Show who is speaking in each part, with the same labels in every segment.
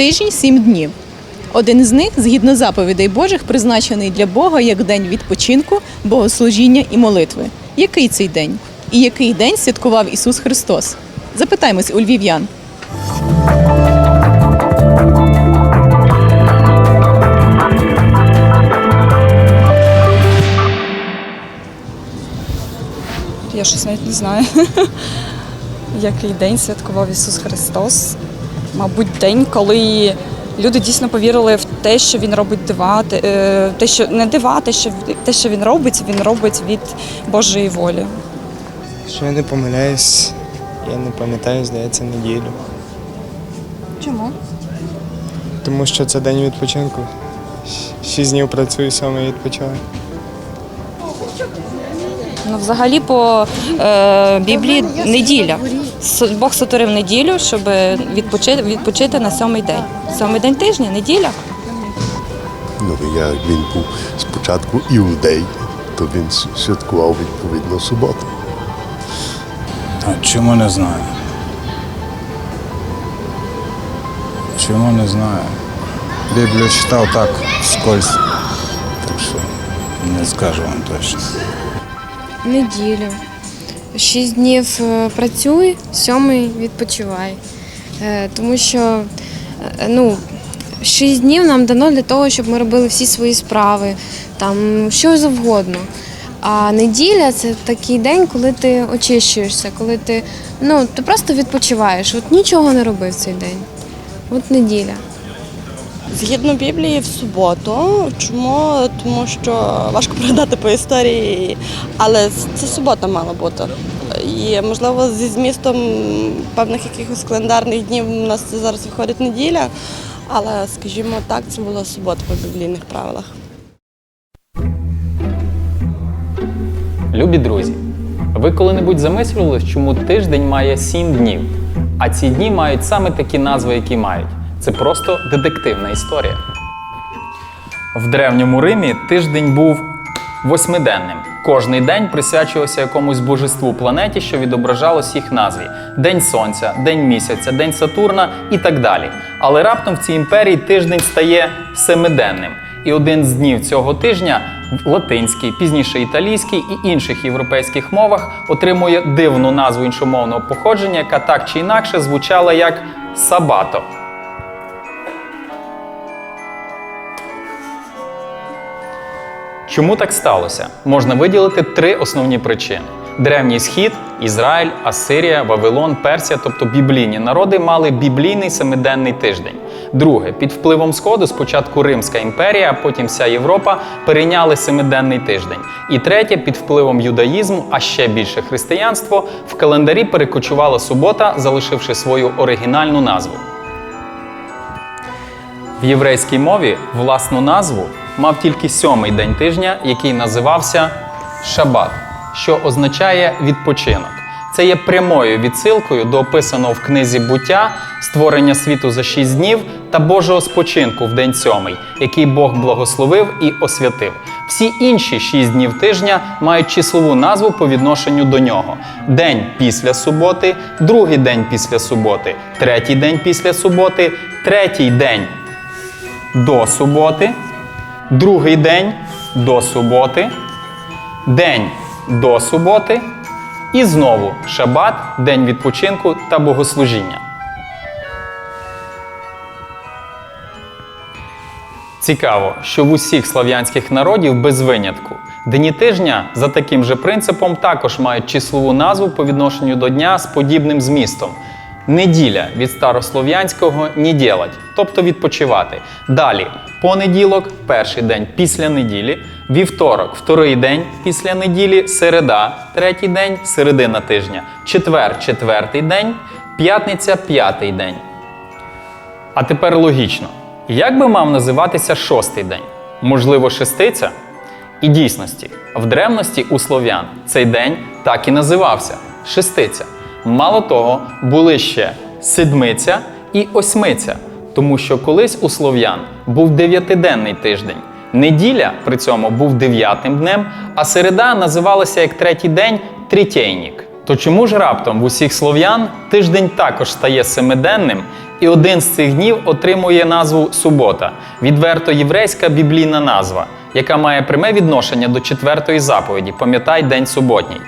Speaker 1: тижні сім днів. Один з них, згідно заповідей Божих, призначений для Бога як день відпочинку, богослужіння і молитви. Який цей день? І який день святкував Ісус Христос? Запитаймось у львів'ян.
Speaker 2: Я щось навіть не знаю. Який день святкував Ісус Христос? Мабуть, день, коли люди дійсно повірили в те, що Він робить дива, те, е, що не дива, те, що, те, що він робить, він робить від Божої волі.
Speaker 3: Якщо я не помиляюсь, я не пам'ятаю, здається, неділю.
Speaker 2: Чому?
Speaker 3: Тому що це день відпочинку. Шість днів працюю, саме відпочиваю.
Speaker 2: Ну, взагалі, по е, Біблії неділя. Бог сотворив неділю, щоб відпочити, відпочити на сьомий день. Сьомий день тижня, неділя.
Speaker 4: Ну, як він був спочатку іудей, то він святкував відповідно суботу.
Speaker 5: А чому не знаю? Чому не знаю? Біблію читав так вскользь, так що не скажу вам точно.
Speaker 6: Неділю. Шість днів е, працюй, сьомий відпочивай. Е, Тому що е, ну, шість днів нам дано для того, щоб ми робили всі свої справи, там що завгодно. А неділя це такий день, коли ти очищуєшся, коли ти, ну, ти просто відпочиваєш. От нічого не робив цей день. От неділя.
Speaker 7: Згідно Біблії в суботу. Чому? Тому що важко пригадати по історії, але це субота мала бути. І можливо зі змістом певних якихось календарних днів у нас це зараз виходить неділя, але скажімо так, це була субота по біблійних правилах.
Speaker 8: Любі друзі, ви коли-небудь замислювались, чому тиждень має сім днів, а ці дні мають саме такі назви, які мають. Це просто детективна історія. В древньому Римі тиждень був восьмиденним. Кожний день присвячувався якомусь божеству планеті, що відображалось їх назві: День Сонця, День місяця, День Сатурна і так далі. Але раптом в цій імперії тиждень стає семиденним. І один з днів цього тижня в латинській, пізніше італійській і інших європейських мовах отримує дивну назву іншомовного походження, яка так чи інакше звучала як сабато. Чому так сталося? Можна виділити три основні причини: древній схід, Ізраїль, Асирія, Вавилон, Персія, тобто біблійні народи, мали біблійний семиденний тиждень. Друге, під впливом Сходу спочатку Римська імперія, а потім вся Європа перейняли семиденний тиждень. І третє, під впливом юдаїзму, а ще більше християнство, в календарі перекочувала субота, залишивши свою оригінальну назву. В єврейській мові власну назву мав тільки сьомий день тижня, який називався Шабат, що означає відпочинок. Це є прямою відсилкою до описаного в книзі буття створення світу за шість днів та Божого спочинку в день сьомий, який Бог благословив і освятив. Всі інші шість днів тижня мають числову назву по відношенню до нього: день після суботи, другий день після суботи, третій день після суботи, третій день до суботи, другий день до суботи, день до суботи і знову шабат, день відпочинку та богослужіння. Цікаво, що в усіх слав'янських народів без винятку дні тижня за таким же принципом також мають числову назву по відношенню до дня з подібним змістом. Неділя від старослов'янського «не ділать», тобто відпочивати. Далі понеділок, перший день після неділі, вівторок, вторий день після неділі, середа, третій день, середина тижня, четвер, четвертий день, п'ятниця, п'ятий день. А тепер логічно. Як би мав називатися шостий день? Можливо, шестиця? І дійсності, в древності у слов'ян цей день так і називався шестиця. Мало того, були ще седмиця і осьмиця, тому що колись у слов'ян був дев'ятиденний тиждень. Неділя при цьому був дев'ятим днем, а середа називалася як третій день трітєйнік. То чому ж раптом в усіх слов'ян тиждень також стає семиденним І один з цих днів отримує назву субота, відверто єврейська біблійна назва, яка має пряме відношення до четвертої заповіді Пам'ятай день суботній.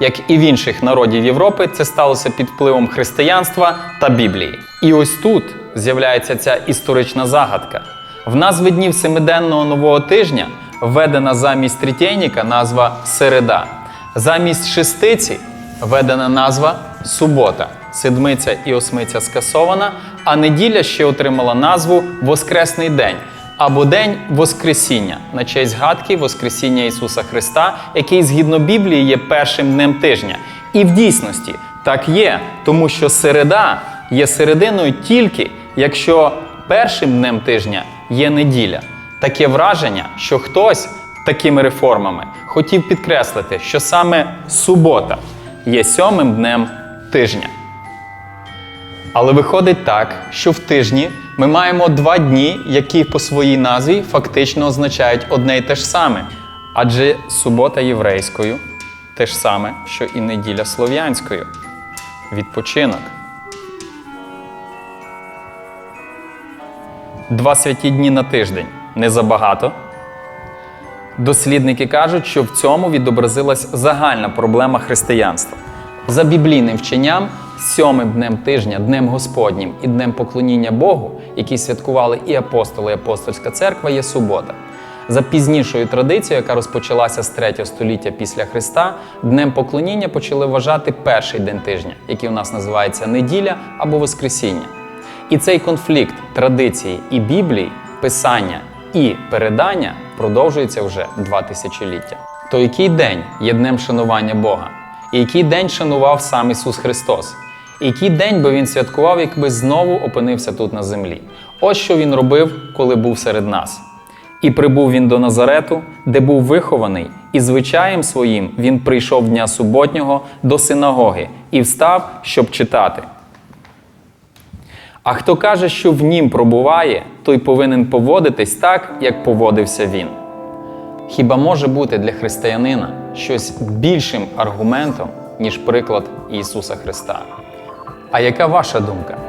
Speaker 8: Як і в інших народів Європи, це сталося під впливом християнства та Біблії. І ось тут з'являється ця історична загадка. В назві днів семиденного нового тижня введена замість трітєйніка назва середа, замість шестиці введена назва субота. Седмиця і осмиця скасована, а неділя ще отримала назву Воскресний день або День Воскресіння на честь гадки Воскресіння Ісуса Христа, який згідно Біблії є першим днем тижня. І в дійсності так є, тому що середа є серединою тільки якщо першим днем тижня є неділя. Таке враження, що хтось такими реформами хотів підкреслити, що саме субота є сьомим днем тижня. Але виходить так, що в тижні ми маємо два дні, які по своїй назві фактично означають одне й те ж саме. Адже субота єврейською те ж саме, що і неділя слов'янською. Відпочинок. Два святі дні на тиждень не забагато. Дослідники кажуть, що в цьому відобразилась загальна проблема християнства. За біблійним вченням, сьомим днем тижня, днем Господнім і днем поклоніння Богу, які святкували і апостоли, і апостольська церква, є субота. За пізнішою традицією, яка розпочалася з 3 століття після Христа, днем поклоніння почали вважати перший день тижня, який у нас називається неділя або Воскресіння. І цей конфлікт традиції і Біблії, писання і передання продовжується вже два тисячоліття. То який день є днем шанування Бога? І який день шанував сам Ісус Христос? Який день би він святкував, якби знову опинився тут на землі? Ось що він робив, коли був серед нас. І прибув він до Назарету, де був вихований, і звичаєм своїм він прийшов дня суботнього до синагоги і встав, щоб читати. А хто каже, що в нім пробуває, той повинен поводитись так, як поводився він. Хіба може бути для християнина щось більшим аргументом, ніж приклад Ісуса Христа? А яка ваша думка?